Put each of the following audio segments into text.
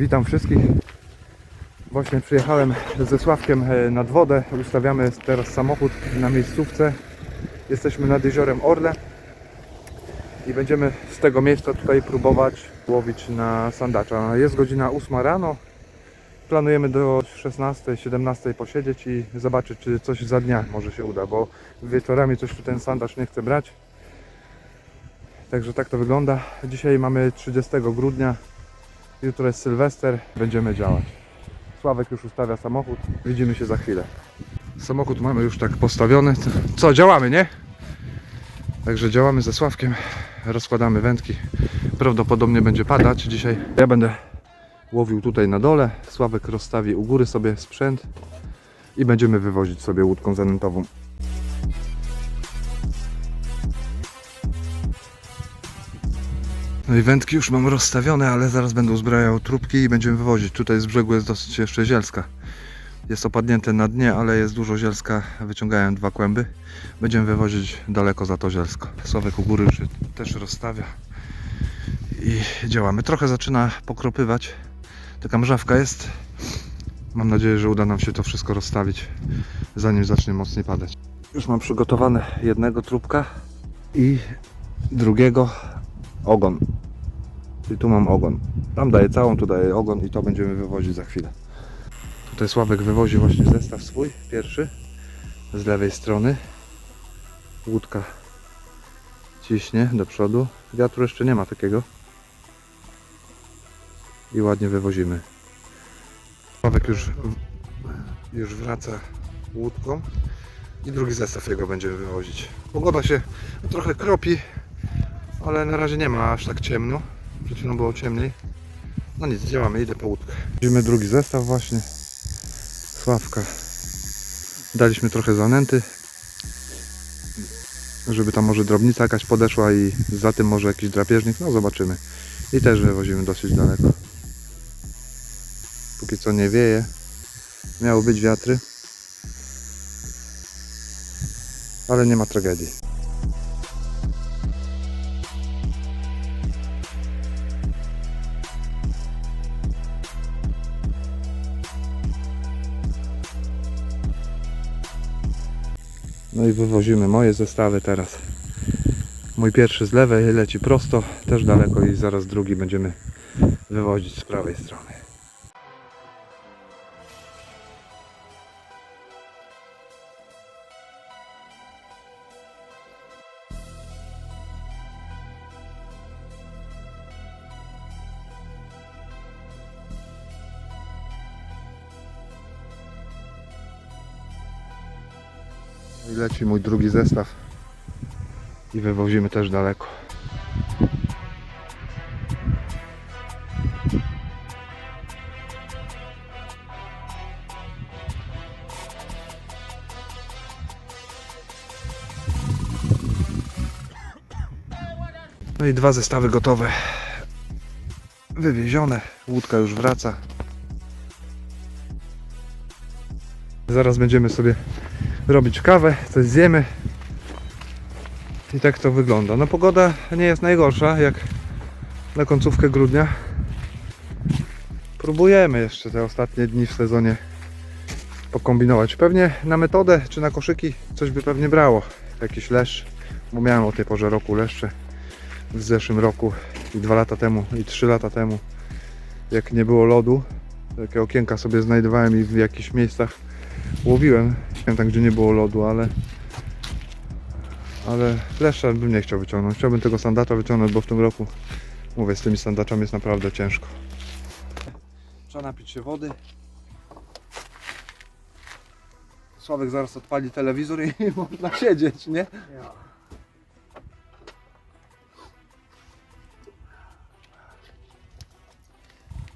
Witam wszystkich. Właśnie przyjechałem ze Sławkiem e, nad wodę. Ustawiamy teraz samochód na miejscówce. Jesteśmy nad jeziorem Orle i będziemy z tego miejsca tutaj próbować łowić na sandacza. Jest godzina 8 rano. Planujemy do 16-17 posiedzieć i zobaczyć, czy coś za dnia może się uda, bo wieczorami coś tu ten sandacz nie chce brać. Także tak to wygląda. Dzisiaj mamy 30 grudnia. Jutro jest Sylwester. Będziemy działać. Sławek już ustawia samochód. Widzimy się za chwilę. Samochód mamy już tak postawiony. Co, działamy, nie? Także działamy ze Sławkiem. Rozkładamy wędki. Prawdopodobnie będzie padać dzisiaj. Ja będę łowił tutaj na dole. Sławek rozstawi u góry sobie sprzęt. I będziemy wywozić sobie łódką zanętową. No i wędki już mam rozstawione, ale zaraz będę uzbrajał trubki i będziemy wywozić. Tutaj z brzegu jest dosyć jeszcze zielska. Jest opadnięte na dnie, ale jest dużo zielska. Wyciągałem dwa kłęby. Będziemy wywozić daleko za to zielsko. Sławek u góry już też rozstawia. I działamy. Trochę zaczyna pokropywać. Taka mrzawka jest. Mam nadzieję, że uda nam się to wszystko rozstawić, zanim zacznie mocniej padać. Już mam przygotowane jednego trubka i drugiego ogon. I tu mam ogon. Tam daję całą, tu daję ogon i to będziemy wywozić za chwilę. Tutaj Sławek wywozi właśnie zestaw swój, pierwszy, z lewej strony. Łódka ciśnie do przodu. Wiatru jeszcze nie ma takiego. I ładnie wywozimy. Sławek już, już wraca łódką. I drugi zestaw jego będziemy wywozić. Pogoda się trochę kropi, ale na razie nie ma aż tak ciemno. Przed było ciemniej. No nic, działamy, idę po łódkę. Widzimy drugi zestaw właśnie. Sławka. Daliśmy trochę zanęty. Żeby tam może drobnica jakaś podeszła i za tym może jakiś drapieżnik. No zobaczymy. I też wywozimy dosyć daleko. Póki co nie wieje. Miały być wiatry. Ale nie ma tragedii. No i wywozimy moje zestawy teraz. Mój pierwszy z lewej leci prosto, też daleko i zaraz drugi będziemy wywozić z prawej strony. I leci mój drugi zestaw i wywozimy też daleko. No i dwa zestawy gotowe. Wywiezione. Łódka już wraca. Zaraz będziemy sobie robić kawę, coś zjemy. I tak to wygląda. No pogoda nie jest najgorsza jak na końcówkę grudnia. Próbujemy jeszcze te ostatnie dni w sezonie pokombinować. Pewnie na metodę czy na koszyki coś by pewnie brało. Jakiś leszcz, bo miałem o tej porze roku leszcze w zeszłym roku i dwa lata temu i trzy lata temu jak nie było lodu takie okienka sobie znajdowałem i w jakichś miejscach łowiłem. Pamiętam gdzie nie było lodu, ale ale leszcza bym nie chciał wyciągnąć. Chciałbym tego sandacza wyciągnąć, bo w tym roku mówię, z tymi sandaczami jest naprawdę ciężko. Trzeba napić się wody. Sławek zaraz odpali telewizor i można siedzieć, nie?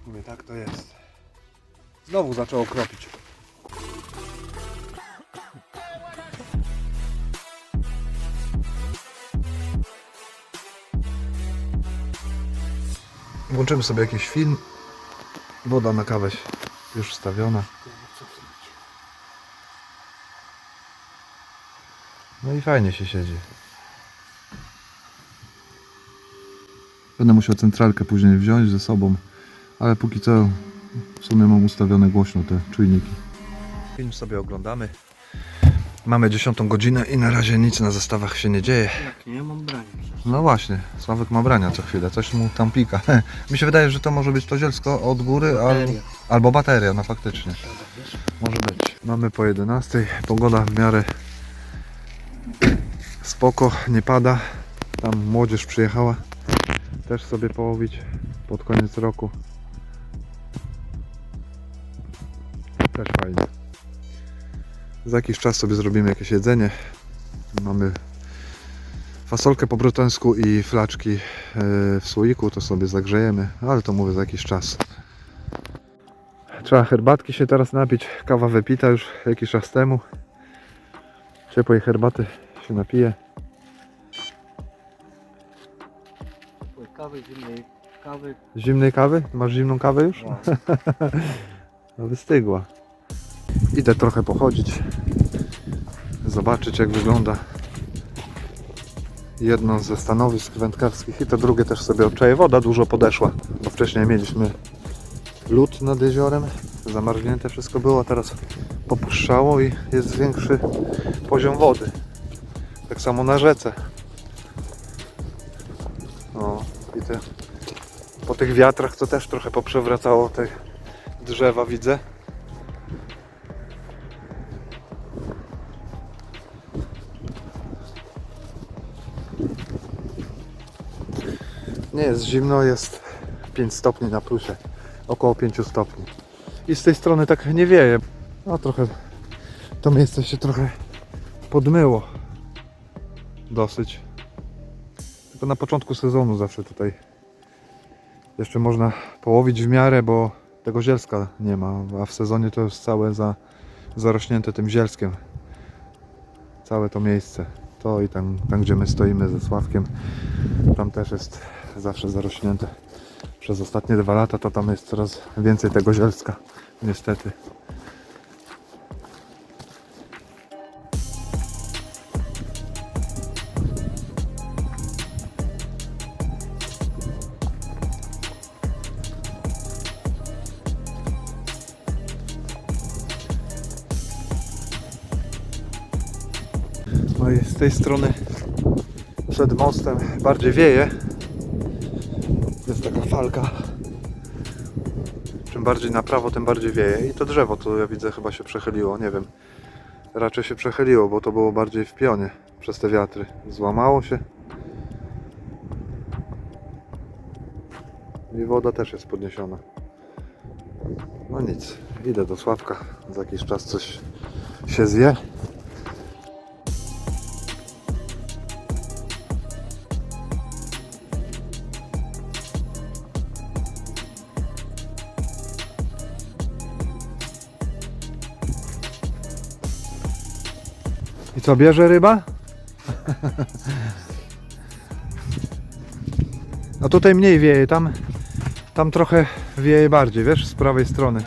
Mówię, tak to jest. Znowu zaczęło kropić. Włączymy sobie jakiś film. Woda na kawę już wstawiona. No i fajnie się siedzi. Będę musiał centralkę później wziąć ze sobą, Ale póki co w sumie mam ustawione głośno te czujniki. Film sobie oglądamy. Mamy 10 godzinę i na razie nic na zestawach się nie dzieje. Jak nie mam brania. No właśnie, Sławek ma brania co chwilę, coś mu tam pika. Mi się wydaje, że to może być to zielsko od góry al, albo bateria, no faktycznie. Może być. Mamy po 11, pogoda w miarę spoko, nie pada. Tam młodzież przyjechała też sobie połowić pod koniec roku. Też fajnie. Za jakiś czas sobie zrobimy jakieś jedzenie. Mamy fasolkę po brytonsku i flaczki yy, w słoiku, to sobie zagrzejemy, ale to mówię za jakiś czas. Trzeba herbatki się teraz napić. Kawa wypita już jakiś czas temu. Ciepłej herbaty się napije. Ciepłej kawy, zimnej kawy. Zimnej kawy? Masz zimną kawę już? Wow. No wystygła. Idę trochę pochodzić. Zobaczyć jak wygląda jedno ze stanowisk wędkarskich i to drugie też sobie obczaję. Woda dużo podeszła, bo wcześniej mieliśmy lód nad jeziorem. Zamarznięte wszystko było, teraz popuszczało i jest większy poziom wody. Tak samo na rzece. O, i te, po tych wiatrach to też trochę poprzewracało te drzewa widzę. Nie jest zimno, jest 5 stopni na plusie. Około 5 stopni. I z tej strony tak nie wieje. No trochę to miejsce się trochę podmyło. Dosyć. Tylko na początku sezonu zawsze tutaj jeszcze można połowić w miarę, bo tego zielska nie ma, a w sezonie to jest całe za, zarośnięte tym zielskiem. Całe to miejsce. To i tam, tam gdzie my stoimy ze Sławkiem, tam też jest zawsze zarośnięte. Przez ostatnie dwa lata to tam jest coraz więcej tego zielska. Niestety. No i z tej strony przed mostem bardziej wieje. Falka. Czym bardziej na prawo, tym bardziej wieje. I to drzewo, to ja widzę, chyba się przechyliło. Nie wiem. Raczej się przechyliło, bo to było bardziej w pionie przez te wiatry. Złamało się. I woda też jest podniesiona. No nic, idę do Sławka. Za jakiś czas coś się zje. I co, bierze ryba? A tutaj mniej wieje, tam, tam trochę wieje bardziej, wiesz, z prawej strony.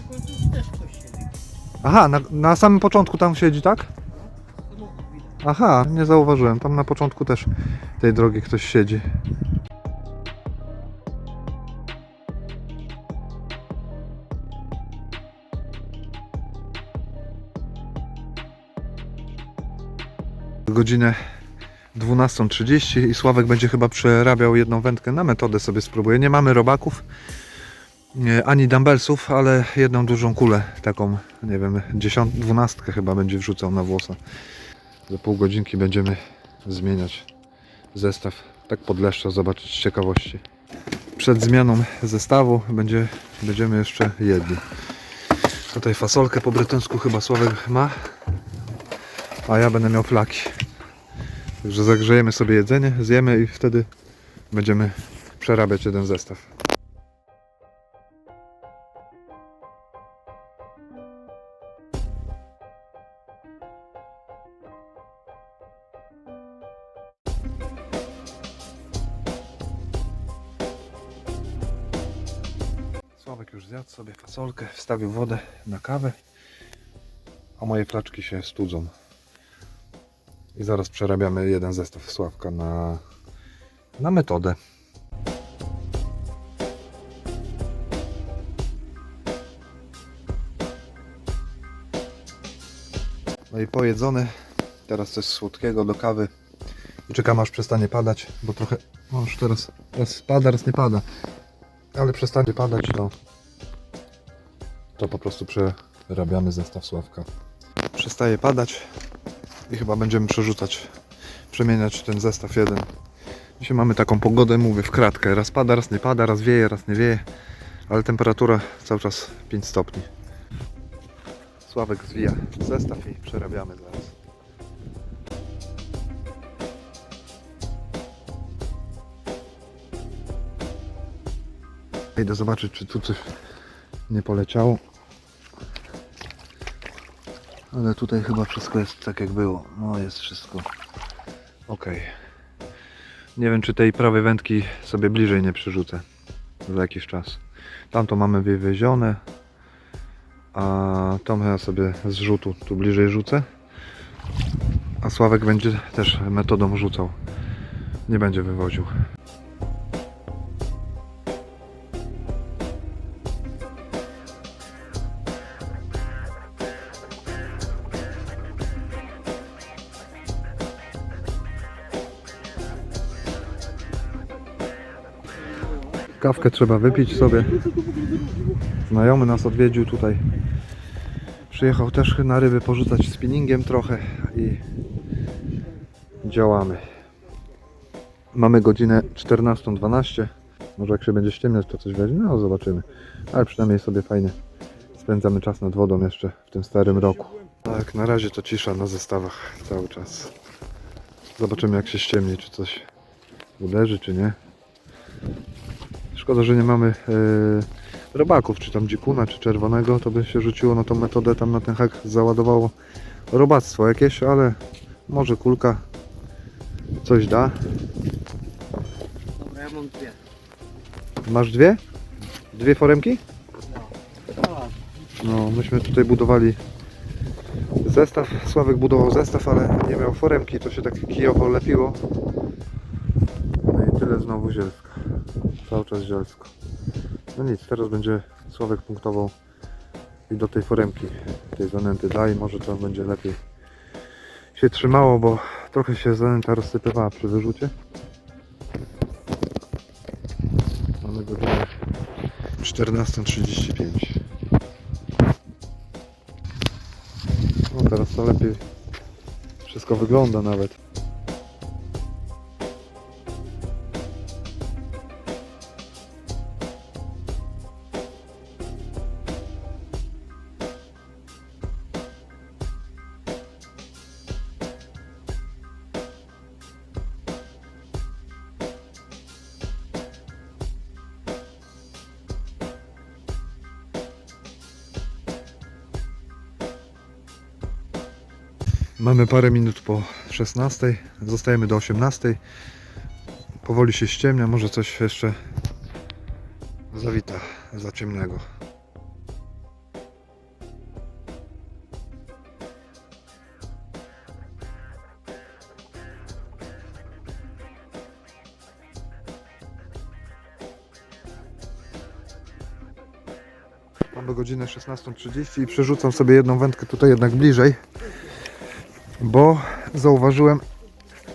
Aha, na, na samym początku tam siedzi, tak? Aha, nie zauważyłem, tam na początku też tej drogi ktoś siedzi. Godzinę 12.30 i Sławek będzie chyba przerabiał jedną wędkę na metodę sobie spróbuję. Nie mamy robaków ani dumbbellsów, ale jedną dużą kulę, taką, nie wiem, 10, 12 chyba będzie wrzucał na włosa. Za pół godzinki będziemy zmieniać zestaw. Tak pod leszcza zobaczyć z ciekawości. Przed zmianą zestawu będzie, będziemy jeszcze jedli. Tutaj fasolkę po brytyjsku chyba Sławek ma, a ja będę miał flaki. Także zagrzejemy sobie jedzenie, zjemy i wtedy będziemy przerabiać jeden zestaw. Sławek już zjadł sobie fasolkę, wstawił wodę na kawę, a moje flaczki się studzą i zaraz przerabiamy jeden zestaw Sławka na, na metodę. No i pojedzony, teraz coś słodkiego do kawy i czekam aż przestanie padać, bo trochę, no już teraz, raz pada, raz nie pada, ale przestanie padać to, to po prostu przerabiamy zestaw Sławka. Przestaje padać, i chyba będziemy przerzucać, przemieniać ten zestaw jeden. Dzisiaj mamy taką pogodę, mówię, w kratkę. Raz pada, raz nie pada, raz wieje, raz nie wieje. Ale temperatura cały czas 5 stopni. Sławek zwija zestaw i przerabiamy zaraz. Idę zobaczyć, czy tu coś nie poleciało. Ale tutaj chyba wszystko jest tak jak było. No jest wszystko ok. Nie wiem, czy tej prawej wędki sobie bliżej nie przerzucę za jakiś czas. Tamto mamy wywiezione, a tą ja sobie z rzutu tu bliżej rzucę. A Sławek będzie też metodą rzucał. Nie będzie wywoził. Kawkę trzeba wypić sobie. Znajomy nas odwiedził tutaj. Przyjechał też na ryby porzucać spinningiem trochę i działamy. Mamy godzinę 14.12. Może jak się będzie ściemniać, to coś weźmie, no zobaczymy. Ale przynajmniej sobie fajnie spędzamy czas nad wodą jeszcze w tym starym roku. Tak, na razie to cisza na zestawach cały czas. Zobaczymy jak się ściemni, czy coś uderzy, czy nie. Szkoda, że nie mamy e, robaków, czy tam dzikuna, czy czerwonego, to by się rzuciło na tą metodę, tam na ten hak załadowało robactwo jakieś, ale może kulka coś da. Dobra, ja mam dwie. Masz dwie? Dwie foremki? No. No, myśmy tutaj budowali zestaw. Sławek budował zestaw, ale nie miał foremki, to się tak kijowo lepiło. No i tyle znowu zielska. Cały czas zielsko. No nic, teraz będzie Sławek punktował i do tej foremki, tej zanęty daj, może to będzie lepiej się trzymało, bo trochę się zanęta rozsypywała przy wyrzucie. Mamy godzinę 14.35. No teraz to lepiej wszystko wygląda nawet. Mamy parę minut po 16, zostajemy do 18. Powoli się ściemnia, może coś jeszcze zawita za ciemnego. Mamy godzinę 16.30 i przerzucam sobie jedną wędkę tutaj jednak bliżej bo zauważyłem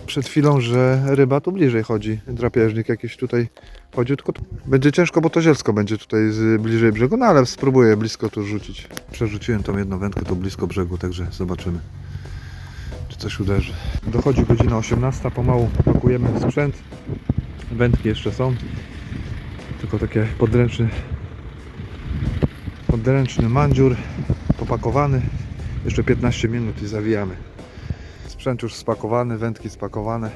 przed chwilą, że ryba tu bliżej chodzi. Drapieżnik jakiś tutaj chodził, tylko będzie ciężko, bo to zielsko będzie tutaj z bliżej brzegu, no ale spróbuję blisko tu rzucić. Przerzuciłem tą jedną wędkę tu blisko brzegu, także zobaczymy, czy coś uderzy. Dochodzi godzina 18, pomału pakujemy sprzęt. Wędki jeszcze są, tylko takie podręczny podręczny mandziur popakowany. Jeszcze 15 minut i zawijamy. Sprzęt już spakowany, wędki spakowane.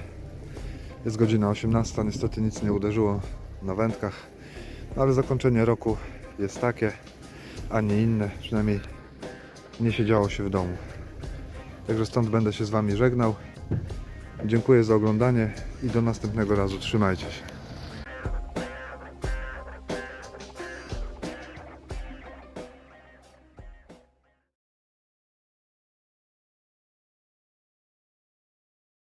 Jest godzina 18, niestety nic nie uderzyło na wędkach. No ale zakończenie roku jest takie, a nie inne. Przynajmniej nie siedziało się w domu. Także stąd będę się z Wami żegnał. Dziękuję za oglądanie i do następnego razu. Trzymajcie się.